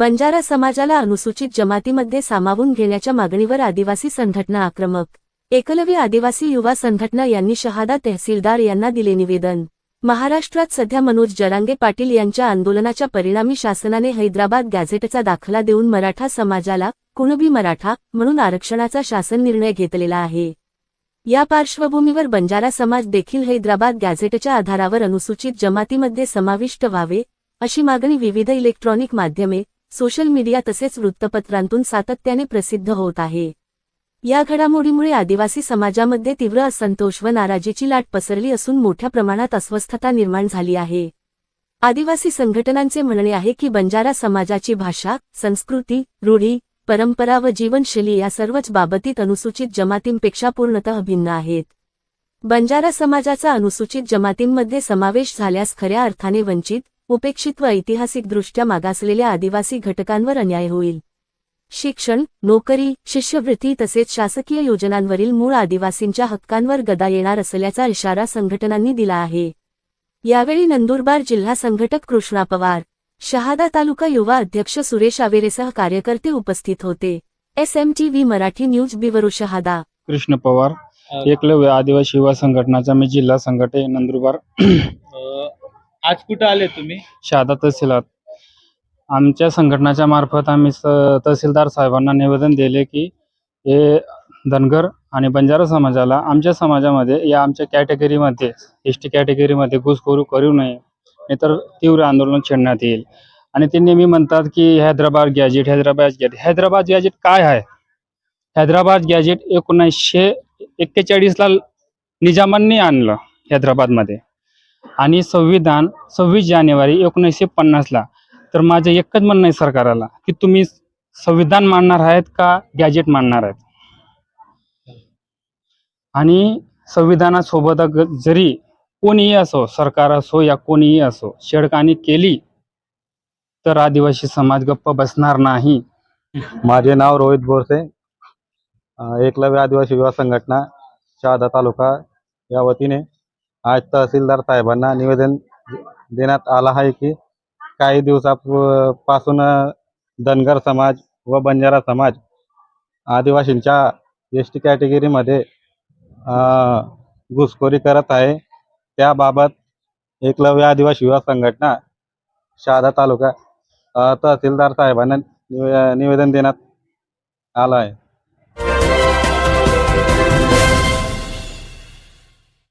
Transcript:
बंजारा समाजाला अनुसूचित जमातीमध्ये सामावून घेण्याच्या मागणीवर आदिवासी संघटना आक्रमक. एकलव्य आदिवासी युवा संघटना यांनी शहादा तहसीलदार यांना दिले निवेदन. महाराष्ट्रात सध्या मनोज जरांगे पाटील यांच्या आंदोलनाच्या परिणामी शासनाने हैदराबाद गॅझेटचा दाखला देऊन मराठा समाजाला कुणबी मराठा म्हणून आरक्षणाचा शासन निर्णय घेतलेला आहे. या पार्श्वभूमीवर बंजारा समाज देखील हैदराबाद गॅझेटच्या आधारावर अनुसूचित जमातीमध्ये समाविष्ट व्हावे अशी मागणी विविध इलेक्ट्रॉनिक माध्यमे सोशल मीडिया तसेच वृत्तपत्रांतून सातत्याने प्रसिद्ध होत आहे. या घडामोडीमुळे आदिवासी समाजामध्ये तीव्र असंतोष व नाराजीची लाट पसरली असून मोठ्या प्रमाणात अस्वस्थता निर्माण झाली आहे. आदिवासी संघटनांचे म्हणणे आहे की बंजारा समाजाची भाषा संस्कृती रूढी परंपरा व जीवनशैली या सर्वच बाबतीत अनुसूचित जमातींपेक्षा पूर्णतः भिन्न आहेत. बंजारा समाजाचा अनुसूचित जमातींमध्ये समावेश झाल्यास खऱ्या अर्थाने वंचित उपेक्षित व ऐतिहासिकदृष्ट्या मागासलेल्या आदिवासी घटकांवर अन्याय होईल. शिक्षण नोकरी शिष्यवृत्ती तसेच शासकीय योजनांवरील मूळ आदिवासींच्या हक्कांवर गदा येणार असल्याचा इशारा संघटनांनी दिला आहे. यावेळी नंदुरबार जिल्हा संघटक कृष्णा पवार शहादा तालुका युवा अध्यक्ष सुरेश आवेरेसह कार्यकर्ते उपस्थित होते. S M T V Marathi news बिवरू Shahada. Krishna Pawar Eklavya आदिवासी युवा संघटनाचा मी जिल्हा संघटक नंदुरबार. आज कुठं आले तुम्ही? शहादा तहसीलात. आमच्या संघटनाच्या मार्फत आम्ही स तहसीलदार साहेबांना निवेदन दिले की हे धनगर आणि बंजारा समाजाला आमच्या समाजामध्ये या आमच्या कॅटेगरीमध्ये एस टी कॅटेगरीमध्ये घुसखोरी करू नये नाहीतर तीव्र आंदोलन छेडण्यात येईल. आणि ते नेहमी म्हणतात की Hyderabad gazette Hyderabad gazette Hyderabad gazette काय आहे? हैदराबाद गॅजेट एकोणीसशे एक्केचाळीसला निजामांनी आणलं हैदराबादमध्ये. आणि संविधान सव्वीस जानेवारी एकोणीसशे पन्नासला. तर माझं एकच म्हणणं आहे सरकाराला की तुम्ही संविधान मानणार आहेत का गॅजेट मानणार आहेत? आणि संविधानासोबत जरी कोणीही असो सरकार असो या कोणीही असो छेडखानी केली तर आदिवासी समाज गप्प बसणार नाही. माझे नाव रोहित बोरसे. एकलव्य आदिवासी विवाह संघटना शहादा तालुका या वतीने आज तहसीलदार साहेबांना निवेदन देण्यात आलं आहे की काही दिवसापासून धनगर समाज व बंजारा समाज आदिवासींच्या एस टी कॅटेगरीमध्ये घुसखोरी करत आहे. त्याबाबत एकलव्य आदिवासी युवा संघटना शहादा तालुका तहसीलदार साहेबांना निवे- निवेदन देण्यात आलं आहे.